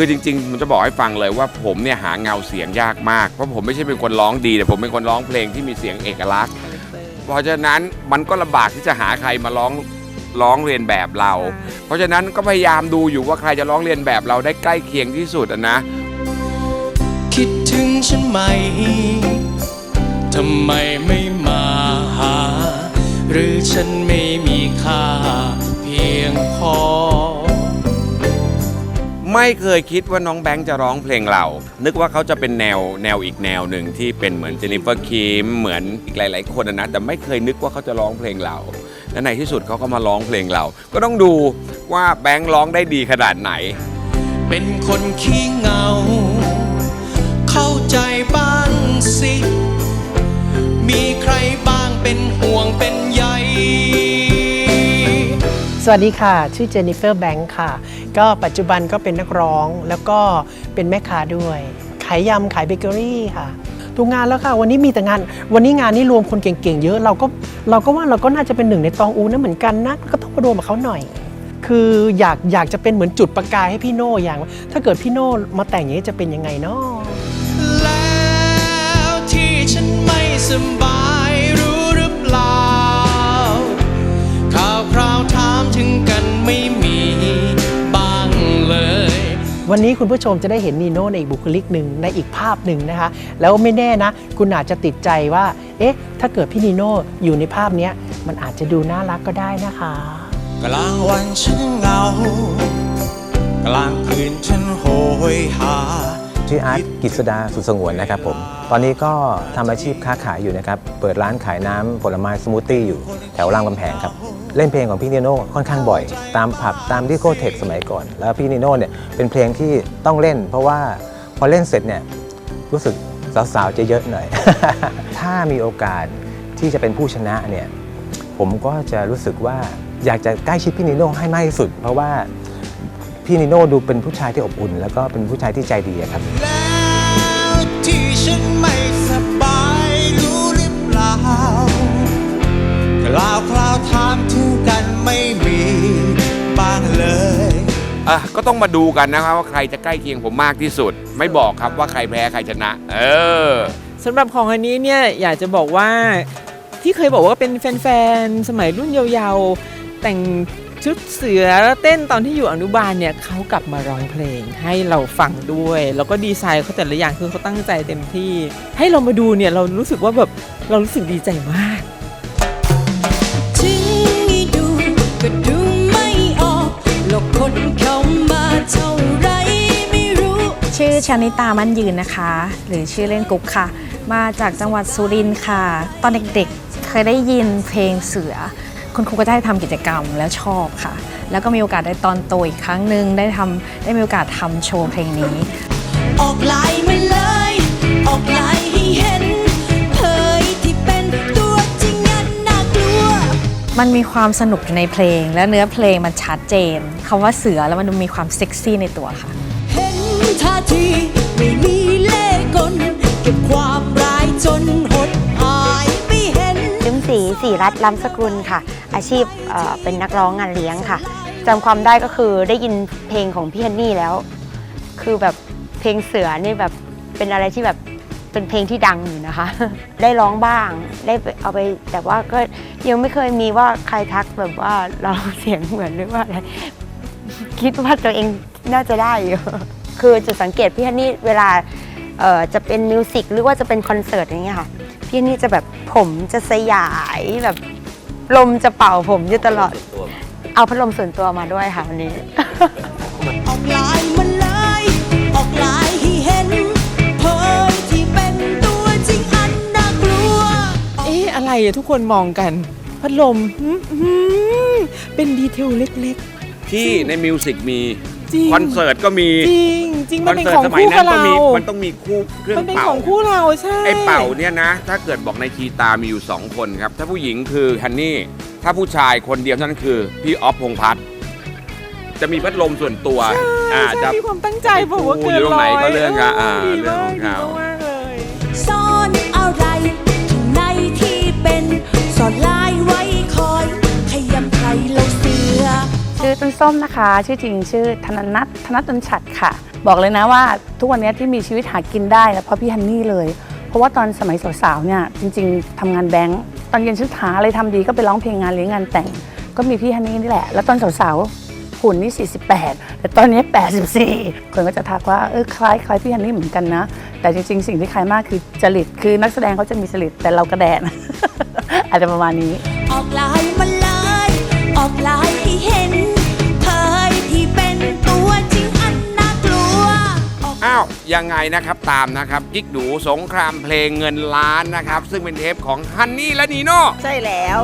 คือจริงๆผมจะบอกให้ฟังเลยว่าผมเนี่ยหาเงาเสียงยากมาก เพราะผมไม่ใช่เป็นคนร้องดีแต่ผมเป็นคนร้องเพลงที่มีเสียงเอกลักษณ์ เพราะฉะนั้นมันก็ลำบากที่จะหาใครมาร้องร้องเรียนแบบเรา เพราะฉะนั้นก็พยายามดูอยู่ว่าใครจะร้องเรียนแบบเราได้ใกล้เคียงที่สุดอะนะ คิดถึงฉันไหม ทำไมไม่มาหา หรือฉันไม่มีค่าเพียงพอ ไม่เคยคิดว่าน้องแบงค์จะร้องเพลงเรา นึกว่าเขาจะเป็นแนวแนวอีกแนวหนึ่งที่เป็นเหมือนเจนนิเฟอร์คิมเหมือนอีกหลาย ๆ คนนะ แต่ไม่เคยนึกว่าเขาจะร้องเพลงเรา และในที่สุดเขาก็มาร้องเพลงเรา ก็ต้องดูว่าแบงค์ร้องได้ดีขนาดไหน เป็นคนขี้เงา วัสดีค่ะ ชื่อเจนิเฟอร์แบงค์ค่ะ ก็ปัจจุบันก็เป็นนักร้องแล้วก็เป็นแม่ค้าด้วย ขายยำขายเบเกอรี่ค่ะทุกงานแล้วค่ะ วันนี้มีแต่งาน วันนี้งานนี้รวมคนเก่งๆเยอะเราก็เราก็ว่าเราก็น่าจะเป็นหนึ่งในตองอูนะเหมือนกันนะก็ต้องมารวมกับเขาหน่อย คืออยากอยากจะเป็นเหมือนจุดประกายให้พี่โน่อย่างว่าถ้าเกิดพี่โน่มาแต่งอย่างนี้จะเป็นยังไงเนาะ วันนี้คุณผู้ชมจะได้เห็นนีโน่ในอีกบุคลิกหนึ่งในอีกภาพหนึ่งนะคะ แล้วไม่แน่นะ คุณอาจจะติดใจว่า เอ๊ะ ถ้าเกิดพี่นีโน่อยู่ในภาพเนี้ยมันอาจจะดูน่ารักก็ได้นะคะ กลางวันฉันเหงากลางคืนฉันโหยหาชื่ออาร์ตกิษดาสุดสงวนนะครับผม ตอนนี้ก็ทำอาชีพค้าขายอยู่นะครับ เปิดร้านขายน้ำผลไม้สมูทตี้อยู่แถวรามกำแพงครับ เล่นเพลงของพี่นิโน่ค่อนข้างบ่อย ตามผับตามดิโกเทคสมัยก่อน แล้วพี่นิโน่เนี่ยเป็นเพลงที่ต้องเล่น เพราะว่าพอเล่นเสร็จเนี่ยรู้สึกสาวๆจะเยอะหน่อย ถ้ามีโอกาสที่จะเป็นผู้ชนะเนี่ยผมก็จะรู้สึกว่าอยากจะใกล้ชิดพี่นิโน่ให้มากที่สุด เพราะว่าพี่นิโน่ดูเป็นผู้ชายที่อบอุ่น แล้วก็เป็นผู้ชายที่ใจดีครับแล้วที่ฉันไม่สบายรู้หรือเปล่ากล่าวคราวถามถึง อะก็ต้องมาดูกันนะครับว่าใครจะใกล้เคียงผมมากที่สุด ไม่บอกครับว่าใครแพ้ใครชนะ เออ สำหรับของอันนี้เนี่ยอยากจะบอกว่าที่เคยบอกว่าเป็นแฟนๆ สมัยรุ่นเยาวๆแต่งชุดเสือแล้วเต้นตอนที่อยู่อนุบาลเนี่ยเขากลับมาร้องเพลงให้เราฟังด้วย แล้วก็ดีไซน์เขาแต่ละอย่างคือเขาตั้งใจเต็มที่ ให้เรามาดูเนี่ยเรารู้สึกว่าแบบเรารู้สึกดีใจมาก เข้ามาเท่าไรไม่รู้ ชื่อชนิตามั่นยืนนะคะ หรือชื่อเล่นกุ๊กค่ะ มาจากจังหวัดสุรินทร์ค่ะ ตอนเด็กๆ เคยได้ยินเพลงเสือ คุณครูก็ได้ทำกิจกรรมแล้วชอบค่ะ แล้วก็มีโอกาสได้ตอนโตอีกครั้งหนึ่งได้ทำได้มีโอกาสทำโชว์เพลงนี้ ออกลายมาเลย ออกลายให้เห็น มันมีความสนุกอยู่ในเพลง และเนื้อเพลงมันชัดเจนคำว่าเสือแล้วมันมีความเซ็กซี่ในตัวค่ะ เห็นท่าทีไม่มีเล่ห์กลเก็บความร้ายจนหดหายไปเห็นลืมสีสีรัตน์ล้ำสกุลค่ะ อาชีพเอ่อเป็นนักร้องงานเลี้ยงค่ะจำความได้ก็คือได้ยินเพลงของพี่ฮันนี่แล้ว คือแบบเพลงเสือนี่แบบเป็นอะไรที่แบบ เป็นเพลงที่ดังอยู่นะคะ ได้ร้องบ้างได้ไปเอาไปแต่ว่าก็ยังไม่เคยมีว่าใครทักแบบว่าเราเสียงเหมือนหรือว่าอะไรคิดว่าตัวเองน่าจะได้อยู่คือจุดสังเกตพี่ฮันนี่เวลาเอ่อจะเป็นมิวสิกหรือว่าจะเป็นคอนเสิร์ตอย่างเงี้ยค่ะพี่ฮันนี่จะแบบผมจะสยายแบบลมจะเป่าผมอยู่ตลอด เอาพัดลมส่วนตัวมาด้วยค่ะวันนี้ อ๊ะอะไรอะทุกคนมองกัน พัดลมหืมหืมเป็นดีเทลเล็กที่ในมิวสิกมีๆ จริงคอนเสิร์ตก็มีจริงจริงคมัอนนเป็นเสิร์ขตองสมัยคู่นั้กับนก็เรามีมันต้องมีคู่เครื่องมันเป็นเป่าของคู่เราใช่ไอ้เป่าเนี่ยนะ ถ้าเกิดบอกในทีตามีอยู่2คนครับ ถ้าผู้หญิงคือฮันนี่ ถ้าผู้ชายคนเดียวเท่านั้นคือ พี่ออฟพงษ์พัฒน์จะมีพัดลมส่วนตัวอ่าใช่จะ มีความตั้งใจบอกว่าเกินอยู่ตรงไหนร้อยก็เรื่องอะอ่าดีเรื่องมาขกองดีเขาม คอยขยำใครเราเสือชื่อต้นส้มนะคะ ชื่อจริงชื่อธนนัทธนตนฉัดค่ะ บอกเลยนะว่าทุกวันนี้ที่มีชีวิตหากินได้แล้วเพราะพี่ฮันนี่เลย เพราะว่าตอนสมัยสาวๆเนี่ยจริง ๆทำงานแบงก์ตอนเย็นชุดหาอะไรทำดีก็ไปร้องเพลงงานเลี้ยงงานแต่ง ก็มีพี่ฮันนี่นี่แหละ แล้วตอนสาวๆหุ่นนี่ 48 แต่ตอนนี้ 84 คนก็จะทักว่าเออคล้ายคล้ายพี่ฮันนี่เหมือนกันนะ แต่จริง ๆ สิ่งที่คล้ายมากคือจริตคือนักแสดงเขาจะมีจริตแต่เรากระแดนอาจจะประมาณนี้ออกลายมาเลยออกลายให้เห็น อ้าวยังไงนะครับตามนะครับกิ๊กดูสงครามเพลงเงินล้านนะครับ ซึ่งเป็นเทปของฮันนี่และนีโน่ ใช่แล้ว